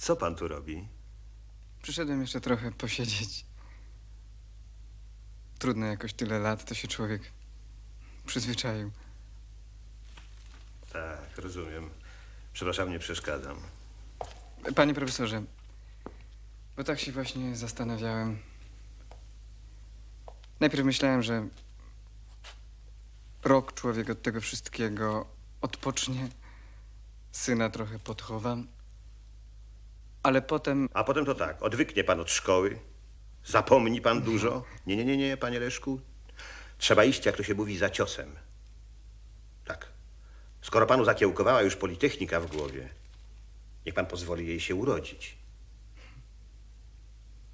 Co pan tu robi? Przyszedłem jeszcze trochę posiedzieć. Trudno jakoś tyle lat, to się człowiek przyzwyczaił. Tak, rozumiem. Przepraszam, nie przeszkadzam. Panie profesorze, bo tak się właśnie zastanawiałem. Najpierw myślałem, że rok człowiek od tego wszystkiego odpocznie, syna trochę podchowam, ale potem A potem to tak, odwyknie pan od szkoły, zapomni pan dużo. Nie, nie, nie, nie, panie Leszku. Trzeba iść, jak to się mówi, za ciosem. Tak. Skoro panu zakiełkowała już politechnika w głowie, niech pan pozwoli jej się urodzić.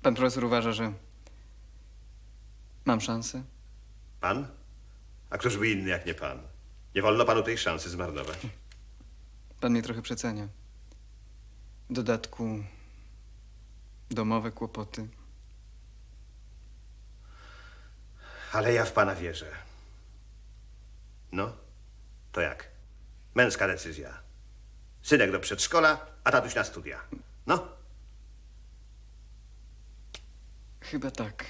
pan profesor uważa, że mam szansę. Pan? A któż by inny jak nie pan? Nie wolno panu tej szansy zmarnować. Pan mnie trochę przecenia. Dodatku domowe kłopoty. Ale ja w pana wierzę. No, to jak? Męska decyzja. Synek do przedszkola, a tatuś na studia. No, Chyba tak.